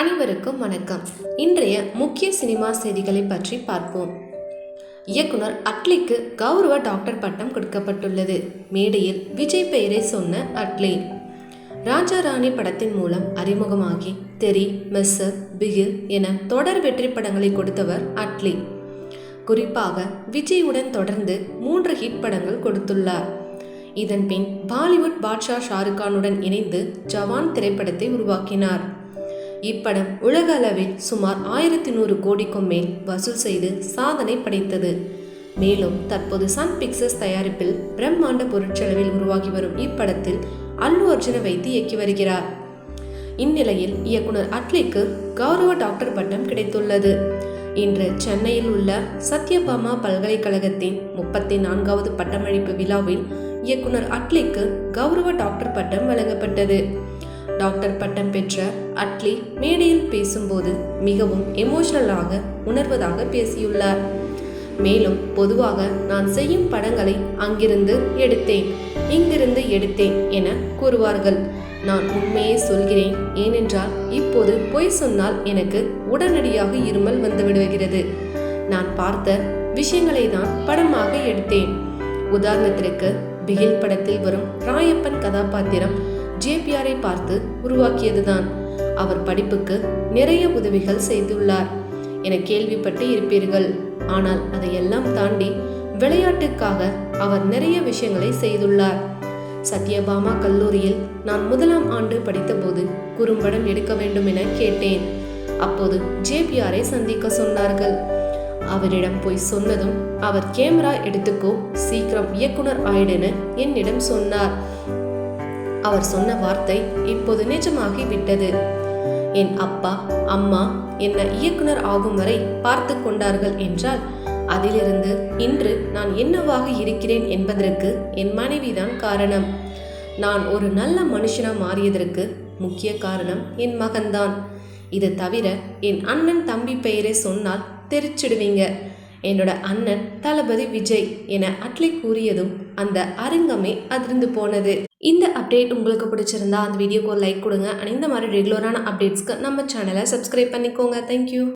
அனைவருக்கும் வணக்கம். இன்றைய முக்கிய சினிமா செய்திகளை பற்றி பார்ப்போம். இயக்குனர் அட்லிக்கு கௌரவ டாக்டர் பட்டம் கொடுக்கப்பட்டுள்ளது. மேடையில் விஜய் பெயரை சொன்ன அட்லி. ராஜா ராணி படத்தின் மூலம் அறிமுகமாகி தெரி மெஸ்ஸர் பிகில் என தொடர் வெற்றி படங்களை கொடுத்தவர் அட்லி. குறிப்பாக விஜயுடன் தொடர்ந்து மூன்று ஹிட் படங்கள் கொடுத்துள்ளார். இதன் பின் பாலிவுட் பாட்ஷா ஷாருக்கானுடன் இணைந்து ஜவான் திரைப்படத்தை உருவாக்கினார். இப்படம் உலக அளவில் சுமார் ஆயிரத்தி நூறு கோடிக்கும் மேல் வசூல் செய்து சாதனை படைத்தது. மேலும் தற்போது சன் பிக்சர்ஸ் தயாரிப்பில் பிரம்மாண்ட பொருட்செலவில் உருவாகி வரும் இப்படத்தில் அல்லு அர்ஜுனை வைத்து இயக்கி வருகிறார். இந்நிலையில் இயக்குனர் அட்லிக்கு கௌரவ டாக்டர் பட்டம் கிடைத்துள்ளது. இன்று சென்னையில் உள்ள சத்யபாமா பல்கலைக்கழகத்தின் முப்பத்தி நான்காவது பட்டமளிப்பு விழாவில் இயக்குனர் அட்லிக்கு கௌரவ டாக்டர் பட்டம் வழங்கப்பட்டது. டாக்டர் பட்டம் பெற்ற அட்லி மேடையில் பேசும்போது மிகவும் எமோஷனலாக உணர்வதாக பேசியுள்ளார். மேலும் பொதுவாக நான் செய்யும் படங்களை அங்கிருந்து எடுத்தேன் இங்கிருந்து எடுத்தேன் என கூறுவார்கள். நான் உண்மையே சொல்கிறேன் ஏனென்றால் இப்போது பொய் சொன்னால் எனக்கு உடனடியாக இருமல் வந்துவிடுகிறது நான் பார்த்த விஷயங்களை தான் படமாக எடுத்தேன். உதாரணத்திற்கு பிகில் படத்தில் வரும் ராயப்பன் கதாபாத்திரம் ஜேபிஆரை பார்த்து உருவாக்கியதுதான். அவர் படிப்புக்கு நிறைய உதவிகள் செய்துள்ளார். என கேள்விப்பட்டு இருப்பீர்கள். ஆனால் அதையெல்லாம் தாண்டி விளையாட்டுக்காக அவர் நிறைய விஷயங்களை செய்துள்ளார். சத்யபாமா கல்லூரியில் நான் முதலாம் ஆண்டு படித்தபோது குறும்படம் எடுக்க வேண்டும் என கேட்டேன். அப்போது ஜேபிஆரை சந்திக்க சொன்னார்கள். அவரிடம் போய் சொன்னதும் அவர் கேமரா எடுத்துக்கோ சீக்கிரம் இயக்குனர் ஆயிடுன்னு என்னிடம் சொன்னார். அவர் சொன்ன வார்த்தை இப்போது நிஜமாகி விட்டது என் அப்பா அம்மா என்ன இயக்குனர் ஆகும் வரை பார்த்து கொண்டார்கள் என்றால் அதிலிருந்து இன்று நான் என்னவாக இருக்கிறேன் என்பதற்கு என் மனைவிதான் காரணம். நான் ஒரு நல்ல மனுஷனா மாறியதற்கு முக்கிய காரணம் என் மகன்தான். இது தவிர என் அண்ணன் தம்பி பெயரை சொன்னால் தெரிச்சிடுவீங்க. என்னோட அண்ணன் தளபதி விஜய் என அட்லி கூறியதும் அந்த அரங்கமே அதிர்ந்து போனது. இந்த அப்டேட் உங்களுக்கு பிடிச்சிருந்தா அந்த வீடியோக்கு ஒரு லைக் கொடுங்க. அண்ட் இந்த மாதிரி ரெகுலரான அப்டேட்ஸ்க்கு நம்ம சேனலை சப்ஸ்கிரைப் பண்ணிக்கோங்க. தேங்க்யூ